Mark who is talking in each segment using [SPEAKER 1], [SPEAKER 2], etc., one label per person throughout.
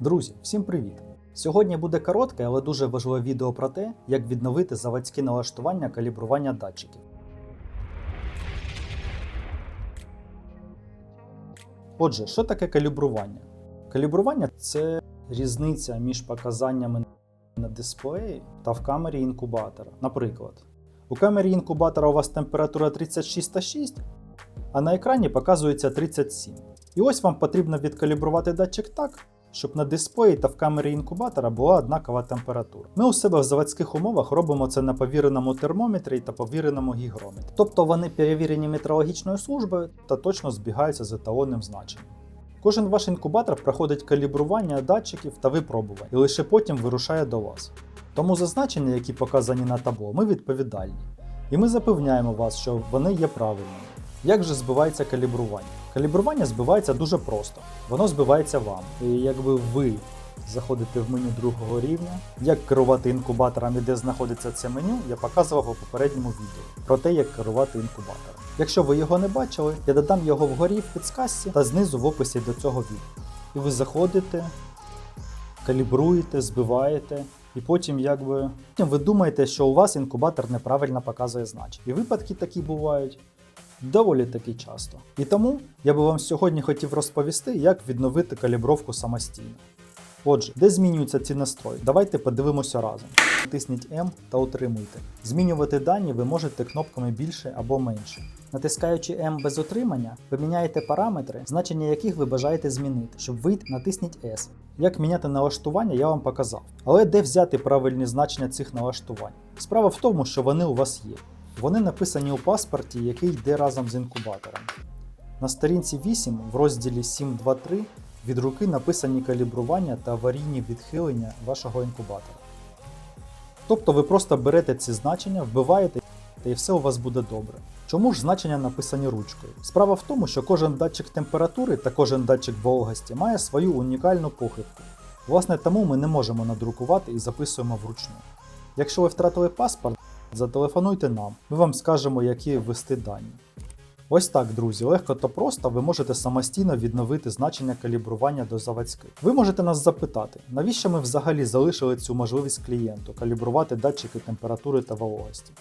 [SPEAKER 1] Друзі, всім привіт! Сьогодні буде коротке, але дуже важливе відео про те, як відновити заводське налаштування калібрування датчиків. Отже, що таке калібрування? Калібрування це різниця між показаннями на дисплеї та в камері інкубатора. Наприклад, у камері інкубатора у вас температура 36,6, а на екрані показується 37. І ось вам потрібно відкалібрувати датчик так, щоб на дисплеї та в камері інкубатора була однакова температура. Ми у себе в заводських умовах робимо це на повіреному термометрі та повіреному гігрометрі. Тобто вони перевірені метрологічною службою та точно збігаються з еталонним значенням. Кожен ваш інкубатор проходить калібрування датчиків та випробувань і лише потім вирушає до вас. Тому за значення, які показані на табло, ми відповідальні. І ми запевняємо вас, що вони є правильними. Як же збивається калібрування? Калібрування збивається дуже просто. Воно збивається вам. І якби ви заходите в меню другого рівня, як керувати інкубатором і де знаходиться це меню, я показував у попередньому відео про те, як керувати інкубатором. Якщо ви його не бачили, я додам його вгорі в підсказці та знизу в описі до цього відео. І ви заходите, калібруєте, збиваєте, і потім якби потім ви думаєте, що у вас інкубатор неправильно показує значення. І випадки такі бувають доволі таки часто. І тому я би вам сьогодні хотів розповісти, як відновити калібровку самостійно. Отже, де змінюються ці настрої? Давайте подивимося разом. Натисніть М та утримуйте. Змінювати дані ви можете кнопками більше або менше. Натискаючи М без отримання, ви міняєте параметри, значення яких ви бажаєте змінити. Щоб вийти, натисніть S. Як міняти налаштування, я вам показав. Але де взяти правильні значення цих налаштувань? Справа в тому, що вони у вас є. Вони написані у паспорті, який йде разом з інкубатором. На сторінці 8 в розділі 7.2.3 від руки написані калібрування та аварійні відхилення вашого інкубатора. Тобто ви просто берете ці значення, вбиваєте і все у вас буде добре. Чому ж значення написані ручкою? Справа в тому, що кожен датчик температури та кожен датчик вологості має свою унікальну похибку. Власне, тому ми не можемо надрукувати і записуємо вручну. Якщо ви втратили паспорт, зателефонуйте нам, ми вам скажемо, які ввести дані. Ось так, друзі, легко та просто ви можете самостійно відновити значення калібрування до заводських. Ви можете нас запитати, навіщо ми взагалі залишили цю можливість клієнту калібрувати датчики температури та вологості.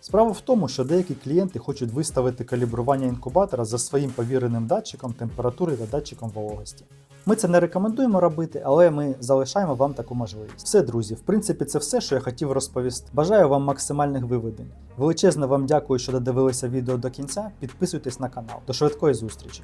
[SPEAKER 1] Справа в тому, що деякі клієнти хочуть виставити калібрування інкубатора за своїм повіреним датчиком температури та датчиком вологості. Ми це не рекомендуємо робити, але ми залишаємо вам таку можливість. Все, друзі, в принципі, це все, що я хотів розповісти. Бажаю вам максимальних виведень. Величезно вам дякую, що додивилися відео до кінця. Підписуйтесь на канал. До швидкої зустрічі!